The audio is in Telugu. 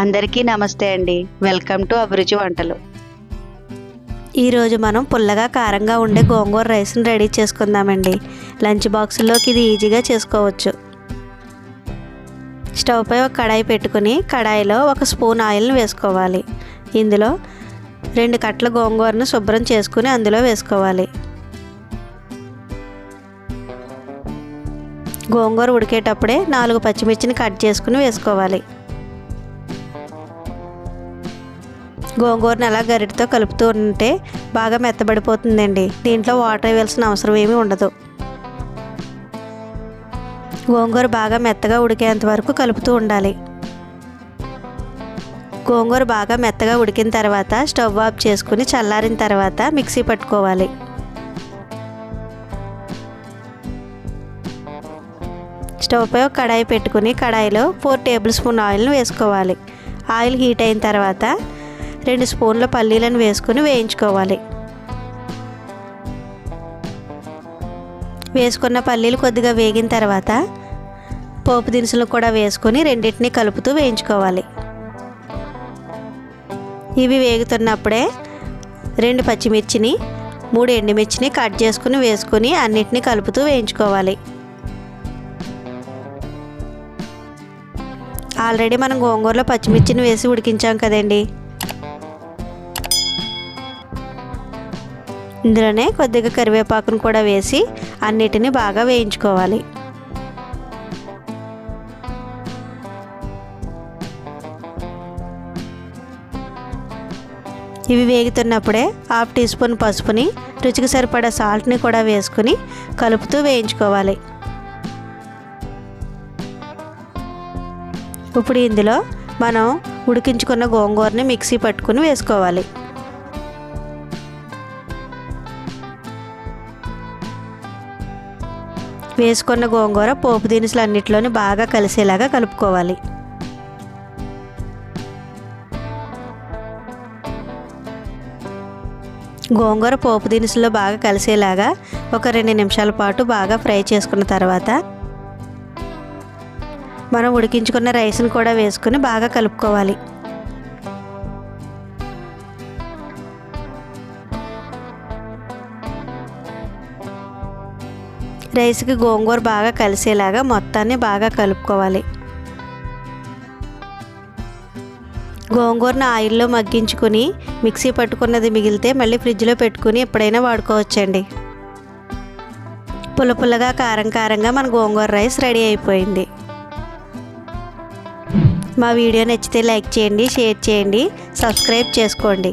అందరికీ నమస్తే అండి. వెల్కమ్ టు అభిరుచి వంటలు. ఈరోజు మనం పుల్లగా కారంగా ఉండే గోంగూర రైస్ని రెడీ చేసుకుందామండి. లంచ్ బాక్సుల్లోకి ఇది ఈజీగా చేసుకోవచ్చు. స్టవ్ పై ఒక కడాయి పెట్టుకుని కడాయిలో ఒక స్పూన్ ఆయిల్ని వేసుకోవాలి. ఇందులో రెండు కట్ల గోంగూరను శుభ్రం చేసుకుని అందులో వేసుకోవాలి. గోంగూర ఉడికేటప్పుడే నాలుగు పచ్చిమిర్చిని కట్ చేసుకుని వేసుకోవాలి. గోంగూరని అలా గరిటతో కలుపుతూ ఉంటే బాగా మెత్తబడిపోతుందండి. దీంట్లో వాటర్ వేయాల్సిన అవసరం ఏమీ ఉండదు. గోంగూర బాగా మెత్తగా ఉడికేంత వరకు కలుపుతూ ఉండాలి. గోంగూర బాగా మెత్తగా ఉడికిన తర్వాత స్టవ్ ఆఫ్ చేసుకుని చల్లారిన తర్వాత మిక్సీ పట్టుకోవాలి. స్టవ్ పై ఒక కడాయి పెట్టుకుని కడాయిలో ఫోర్ టేబుల్ స్పూన్ ఆయిల్ను వేసుకోవాలి. ఆయిల్ హీట్ అయిన తర్వాత రెండు స్పూన్ల పల్లీలను వేసుకుని వేయించుకోవాలి. వేసుకున్న పల్లీలు కొద్దిగా వేగిన తర్వాత పోపు దినుసులు కూడా వేసుకొని రెండింటిని కలుపుతూ వేయించుకోవాలి. ఇవి వేగుతున్నప్పుడే రెండు పచ్చిమిర్చిని మూడు ఎండుమిర్చిని కట్ చేసుకుని వేసుకుని అన్నిటిని కలుపుతూ వేయించుకోవాలి. ఆల్రెడీ మనం గోంగూరలో పచ్చిమిర్చిని వేసి ఉడికించాం కదండి. ఇందులోనే కొద్దిగా కరివేపాకును కూడా వేసి అన్నిటిని బాగా వేయించుకోవాలి. ఇవి వేగుతున్నప్పుడే హాఫ్ టీ స్పూన్ పసుపుని రుచికి సరిపడా సాల్ట్ని కూడా వేసుకుని కలుపుతూ వేయించుకోవాలి. ఇప్పుడు ఇందులో మనం ఉడికించుకున్న గోంగూరని మిక్సీ పట్టుకుని వేసుకోవాలి. వేసుకున్న గోంగూర పోపు దినుసులు అన్నిటిలోని బాగా కలిసేలాగా కలుపుకోవాలి. గోంగూర పోపు దినుసులో బాగా కలిసేలాగా ఒక రెండు నిమిషాల పాటు బాగా ఫ్రై చేసుకున్న తర్వాత మనం ఉడికించుకున్న రైస్ని కూడా వేసుకుని బాగా కలుపుకోవాలి. రైస్కి గోంగూర బాగా కలిసేలాగా మొత్తాన్ని బాగా కలుపుకోవాలి. గోంగూరను ఆయిల్లో మగ్గించుకుని మిక్సీ పట్టుకున్నది మిగిలితే మళ్ళీ ఫ్రిడ్జ్లో పెట్టుకుని ఎప్పుడైనా వాడుకోవచ్చండి. పుల్ల పుల్లగా కారం కారంగా మన గోంగూర రైస్ రెడీ అయిపోయింది. మా వీడియో నచ్చితే లైక్ చేయండి షేర్ చేయండి సబ్స్క్రైబ్ చేసుకోండి.